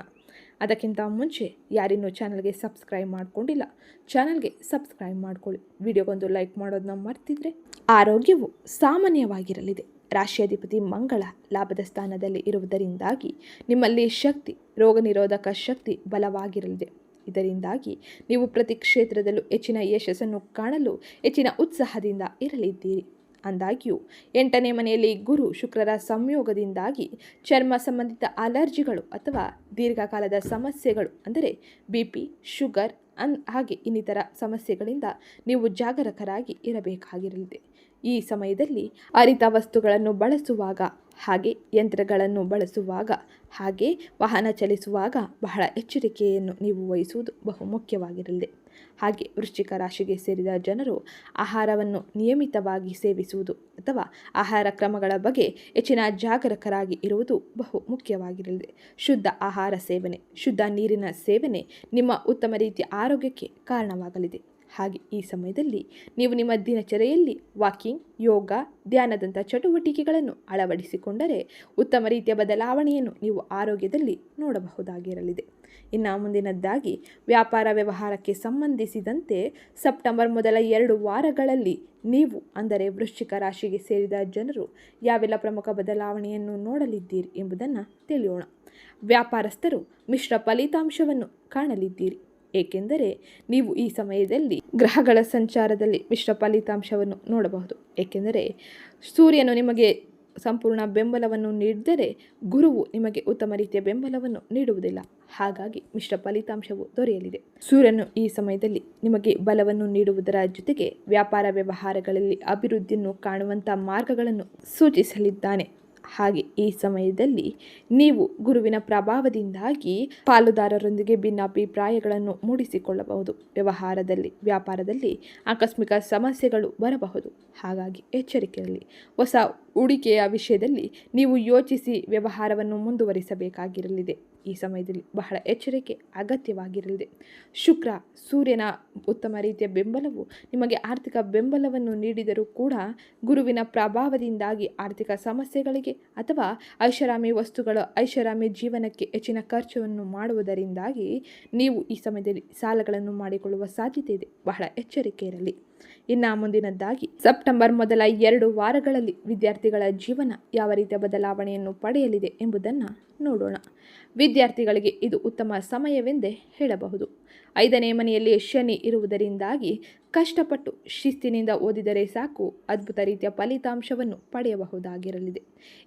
ಅದಕ್ಕಿಂತ ಮುಂಚೆ ಯಾರಿನ್ನೂ ಚಾನಲ್ಗೆ ಸಬ್ಸ್ಕ್ರೈಬ್ ಮಾಡ್ಕೊಂಡಿಲ್ಲ, ಚಾನಲ್ಗೆ ಸಬ್ಸ್ಕ್ರೈಬ್ ಮಾಡ್ಕೊಳ್ಳಿ. ವಿಡಿಯೋಗೊಂದು ಲೈಕ್ ಮಾಡೋದನ್ನ ಮರ್ತಿದ್ರೆ ಆರೋಗ್ಯವು ಸಾಮಾನ್ಯವಾಗಿರಲಿದೆ. ರಾಶಿಯಾಧಿಪತಿ ಮಂಗಳ ಲಾಭದ ಸ್ಥಾನದಲ್ಲಿ ಇರುವುದರಿಂದಾಗಿ ನಿಮ್ಮಲ್ಲಿ ಶಕ್ತಿ, ರೋಗ ನಿರೋಧಕ ಶಕ್ತಿ ಬಲವಾಗಿರಲಿದೆ. ಇದರಿಂದಾಗಿ ನೀವು ಪ್ರತಿ ಕ್ಷೇತ್ರದಲ್ಲೂ ಹೆಚ್ಚಿನ ಯಶಸ್ಸನ್ನು ಕಾಣಲು ಹೆಚ್ಚಿನ ಉತ್ಸಾಹದಿಂದ ಇರಲಿದ್ದೀರಿ. ಅಂದಾಗ್ಯೂ, ಎಂಟನೇ ಮನೆಯಲ್ಲಿ ಗುರು ಶುಕ್ರರ ಸಂಯೋಗದಿಂದಾಗಿ ಚರ್ಮ ಸಂಬಂಧಿತ ಅಲರ್ಜಿಗಳು ಅಥವಾ ದೀರ್ಘಕಾಲದ ಸಮಸ್ಯೆಗಳು, ಅಂದರೆ ಬಿ ಪಿ, ಶುಗರ್ ಅನ್ ಹಾಗೆ ಇನ್ನಿತರ ಸಮಸ್ಯೆಗಳಿಂದ ನೀವು ಜಾಗರೂಕರಾಗಿ ಇರಬೇಕಾಗಿರಲಿದೆ. ಈ ಸಮಯದಲ್ಲಿ ಅರಿತ ವಸ್ತುಗಳನ್ನು ಬಳಸುವಾಗ ಹಾಗೆ ಯಂತ್ರಗಳನ್ನು ಬಳಸುವಾಗ ಹಾಗೆ ವಾಹನ ಚಲಿಸುವಾಗ ಬಹಳ ಎಚ್ಚರಿಕೆಯನ್ನು ನೀವು ವಹಿಸುವುದು ಬಹು ಮುಖ್ಯವಾಗಿರಲಿದೆ. ಹಾಗೆ ವೃಶ್ಚಿಕ ರಾಶಿಗೆ ಸೇರಿದ ಜನರು ಆಹಾರವನ್ನು ನಿಯಮಿತವಾಗಿ ಸೇವಿಸುವುದು ಅಥವಾ ಆಹಾರ ಕ್ರಮಗಳ ಬಗ್ಗೆ ಹೆಚ್ಚಿನ ಜಾಗರೂಕರಾಗಿ ಇರುವುದು ಬಹು ಮುಖ್ಯವಾಗಿರಲಿದೆ. ಶುದ್ಧ ಆಹಾರ ಸೇವನೆ, ಶುದ್ಧ ನೀರಿನ ಸೇವನೆ ನಿಮ್ಮ ಉತ್ತಮ ರೀತಿಯ ಆರೋಗ್ಯಕ್ಕೆ ಕಾರಣವಾಗಲಿದೆ. ಹಾಗೆ ಈ ಸಮಯದಲ್ಲಿ ನೀವು ನಿಮ್ಮ ದಿನಚರಿಯಲ್ಲಿ ವಾಕಿಂಗ್, ಯೋಗ, ಧ್ಯಾನದಂಥ ಚಟುವಟಿಕೆಗಳನ್ನು ಅಳವಡಿಸಿಕೊಂಡರೆ ಉತ್ತಮ ರೀತಿಯ ಬದಲಾವಣೆಯನ್ನು ನೀವು ಆರೋಗ್ಯದಲ್ಲಿ ನೋಡಬಹುದಾಗಿರಲಿದೆ. ಇನ್ನು ಮುಂದಿನದ್ದಾಗಿ, ವ್ಯಾಪಾರ ವ್ಯವಹಾರಕ್ಕೆ ಸಂಬಂಧಿಸಿದಂತೆ ಸೆಪ್ಟೆಂಬರ್ ಮೊದಲ ಎರಡು ವಾರಗಳಲ್ಲಿ ನೀವು, ಅಂದರೆ ವೃಶ್ಚಿಕ ರಾಶಿಗೆ ಸೇರಿದ ಜನರು, ಯಾವೆಲ್ಲ ಪ್ರಮುಖ ಬದಲಾವಣೆಯನ್ನು ನೋಡಲಿದ್ದೀರಿ ಎಂಬುದನ್ನು ತಿಳಿಯೋಣ. ವ್ಯಾಪಾರಸ್ಥರು ಮಿಶ್ರ ಫಲಿತಾಂಶವನ್ನು ಕಾಣಲಿದ್ದೀರಿ. ಏಕೆಂದರೆ ನೀವು ಈ ಸಮಯದಲ್ಲಿ ಗ್ರಹಗಳ ಸಂಚಾರದಲ್ಲಿ ಮಿಶ್ರ ಫಲಿತಾಂಶವನ್ನು ನೋಡಬಹುದು. ಏಕೆಂದರೆ ಸೂರ್ಯನು ನಿಮಗೆ ಸಂಪೂರ್ಣ ಬೆಂಬಲವನ್ನು ನೀಡಿದರೆ ಗುರುವು ನಿಮಗೆ ಉತ್ತಮ ರೀತಿಯ ಬೆಂಬಲವನ್ನು ನೀಡುವುದಿಲ್ಲ. ಹಾಗಾಗಿ ಮಿಶ್ರ ಫಲಿತಾಂಶವು ದೊರೆಯಲಿದೆ. ಸೂರ್ಯನು ಈ ಸಮಯದಲ್ಲಿ ನಿಮಗೆ ಬಲವನ್ನು ನೀಡುವುದರ ಜೊತೆಗೆ ವ್ಯಾಪಾರ ವ್ಯವಹಾರಗಳಲ್ಲಿ ಅಭಿವೃದ್ಧಿಯನ್ನು ಕಾಣುವಂಥ ಮಾರ್ಗಗಳನ್ನು ಸೂಚಿಸಲಿದ್ದಾನೆ. ಹಾಗೆ ಈ ಸಮಯದಲ್ಲಿ ನೀವು ಗುರುವಿನ ಪ್ರಭಾವದಿಂದಾಗಿ ಪಾಲುದಾರರೊಂದಿಗೆ ಭಿನ್ನಾಭಿಪ್ರಾಯಗಳನ್ನು ಮೂಡಿಸಿಕೊಳ್ಳಬಹುದು. ವ್ಯವಹಾರದಲ್ಲಿ, ವ್ಯಾಪಾರದಲ್ಲಿ ಆಕಸ್ಮಿಕ ಸಮಸ್ಯೆಗಳು ಬರಬಹುದು. ಹಾಗಾಗಿ ಎಚ್ಚರಿಕೆಯಲ್ಲಿ, ಹೊಸ ಹೂಡಿಕೆಯ ವಿಷಯದಲ್ಲಿ ನೀವು ಯೋಚಿಸಿ ವ್ಯವಹಾರವನ್ನು ಮುಂದುವರಿಸಬೇಕಾಗಿರಲಿದೆ. ಈ ಸಮಯದಲ್ಲಿ ಬಹಳ ಎಚ್ಚರಿಕೆ, ಅಗತ್ಯವಾಗಿರಲಿದೆ. ಶುಕ್ರ, ಸೂರ್ಯನ ಉತ್ತಮ ರೀತಿಯ ಬೆಂಬಲವು ನಿಮಗೆ ಆರ್ಥಿಕ ಬೆಂಬಲವನ್ನು ನೀಡಿದರೂ ಕೂಡ ಗುರುವಿನ ಪ್ರಭಾವದಿಂದಾಗಿ ಆರ್ಥಿಕ ಸಮಸ್ಯೆಗಳಿಗೆ ಅಥವಾ ಐಷಾರಾಮಿ ವಸ್ತುಗಳ, ಐಷಾರಾಮಿ ಜೀವನಕ್ಕೆ ಹೆಚ್ಚಿನ ಖರ್ಚನ್ನು ಮಾಡುವುದರಿಂದಾಗಿ ನೀವು ಈ ಸಮಯದಲ್ಲಿ ಸಾಲಗಳನ್ನು ಮಾಡಿಕೊಳ್ಳುವ ಸಾಧ್ಯತೆ ಇದೆ. ಬಹಳ ಎಚ್ಚರಿಕೆ ಇರಲಿ. ಇನ್ನು ಮುಂದಿನದ್ದಾಗಿ, ಸೆಪ್ಟೆಂಬರ್ ಮೊದಲ ಎರಡು ವಾರಗಳಲ್ಲಿ ವಿದ್ಯಾರ್ಥಿಗಳ ಜೀವನ ಯಾವ ರೀತಿಯ ಬದಲಾವಣೆಯನ್ನು ಪಡೆಯಲಿದೆ ಎಂಬುದನ್ನು ನೋಡೋಣ. ವಿದ್ಯಾರ್ಥಿಗಳಿಗೆ ಇದು ಉತ್ತಮ ಸಮಯವೆಂದೇ ಹೇಳಬಹುದು. ಐದನೇ ಮನೆಯಲ್ಲಿ ಶನಿ ಇರುವುದರಿಂದಾಗಿ ಕಷ್ಟಪಟ್ಟು ಶಿಸ್ತಿನಿಂದ ಓದಿದರೆ ಸಾಕು, ಅದ್ಭುತ ರೀತಿಯ ಫಲಿತಾಂಶವನ್ನು ಪಡೆಯಬಹುದಾಗಿರಲಿದೆ.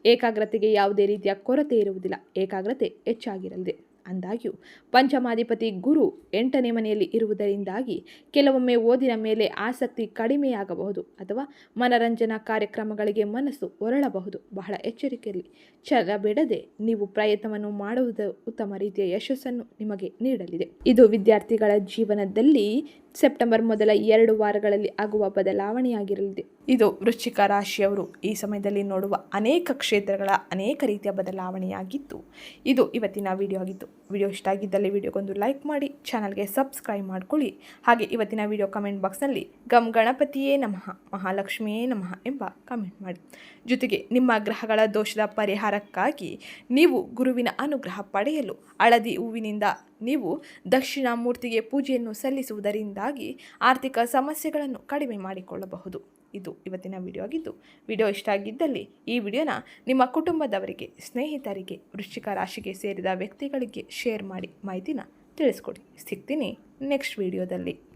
ಏಕಾಗ್ರತೆಗೆ ಯಾವುದೇ ರೀತಿಯ ಕೊರತೆ ಇರುವುದಿಲ್ಲ, ಏಕಾಗ್ರತೆ ಹೆಚ್ಚಾಗಿರಲಿದೆ. ಅಂದಾಗ್ಯೂ ಪಂಚಮಾಧಿಪತಿ ಗುರು ಎಂಟನೇ ಮನೆಯಲ್ಲಿ ಇರುವುದರಿಂದಾಗಿ ಕೆಲವೊಮ್ಮೆ ಓದಿನ ಮೇಲೆ ಆಸಕ್ತಿ ಕಡಿಮೆಯಾಗಬಹುದು ಅಥವಾ ಮನರಂಜನಾ ಕಾರ್ಯಕ್ರಮಗಳಿಗೆ ಮನಸ್ಸು ಒರಳಬಹುದು ಬಹಳ ಎಚ್ಚರಿಕೆಯಲ್ಲಿ ಛಲ ಬಿಡದೆ ನೀವು ಪ್ರಯತ್ನವನ್ನು ಮಾಡುವುದು ಉತ್ತಮ ರೀತಿಯ ಯಶಸ್ಸನ್ನು ನಿಮಗೆ ನೀಡಲಿದೆ. ಇದು ವಿದ್ಯಾರ್ಥಿಗಳ ಜೀವನದಲ್ಲಿ ಸೆಪ್ಟೆಂಬರ್ ಮೊದಲ ಎರಡು ವಾರಗಳಲ್ಲಿ ಆಗುವ ಬದಲಾವಣೆಯಾಗಿರಲಿದೆ. ಇದು ವೃಶ್ಚಿಕ ರಾಶಿಯವರು ಈ ಸಮಯದಲ್ಲಿ ನೋಡುವ ಅನೇಕ ಕ್ಷೇತ್ರಗಳ ಅನೇಕ ರೀತಿಯ ಬದಲಾವಣೆಯಾಗಿತ್ತು. ಇದು ಇವತ್ತಿನ ವಿಡಿಯೋ ಆಗಿತ್ತು. ವಿಡಿಯೋ ಇಷ್ಟ ಆಗಿದ್ದಲ್ಲಿ ವಿಡಿಯೋಗೊಂದು ಲೈಕ್ ಮಾಡಿ ಚಾನಲ್ಗೆ ಸಬ್ಸ್ಕ್ರೈಬ್ ಮಾಡ್ಕೊಳ್ಳಿ. ಹಾಗೆ ಇವತ್ತಿನ ವಿಡಿಯೋ ಕಮೆಂಟ್ ಬಾಕ್ಸ್ನಲ್ಲಿ ಗಮ್ ಗಣಪತಿಯೇ ನಮಃ, ಮಹಾಲಕ್ಷ್ಮಿಯೇ ನಮಃ ಎಂಬ ಕಮೆಂಟ್ ಮಾಡಿ. ಜೊತೆಗೆ ನಿಮ್ಮ ಗ್ರಹಗಳ ದೋಷದ ಪರಿಹಾರಕ್ಕಾಗಿ ನೀವು ಗುರುವಿನ ಅನುಗ್ರಹ ಪಡೆಯಲು ಹಳದಿ ಹೂವಿನಿಂದ ನೀವು ದಕ್ಷಿಣಾಮೂರ್ತಿಗೆ ಪೂಜೆಯನ್ನು ಸಲ್ಲಿಸುವುದರಿಂದಾಗಿ ಆರ್ಥಿಕ ಸಮಸ್ಯೆಗಳನ್ನು ಕಡಿಮೆ ಮಾಡಿಕೊಳ್ಳಬಹುದು. ಇದು ಇವತ್ತಿನ ವಿಡಿಯೋ ಆಗಿದ್ದು. ವಿಡಿಯೋ ಇಷ್ಟ ಆಗಿದ್ದಲ್ಲಿ ಈ ವಿಡಿಯೋನ ನಿಮ್ಮ ಕುಟುಂಬದವರಿಗೆ, ಸ್ನೇಹಿತರಿಗೆ, ವೃಶ್ಚಿಕ ರಾಶಿಗೆ ಸೇರಿದ ವ್ಯಕ್ತಿಗಳಿಗೆ ಶೇರ್ ಮಾಡಿ ಮಾಹಿತಿನ ತಿಳಿಸ್ಕೊಡಿ. ಸಿಗ್ತೀನಿ ನೆಕ್ಸ್ಟ್ ವಿಡಿಯೋದಲ್ಲಿ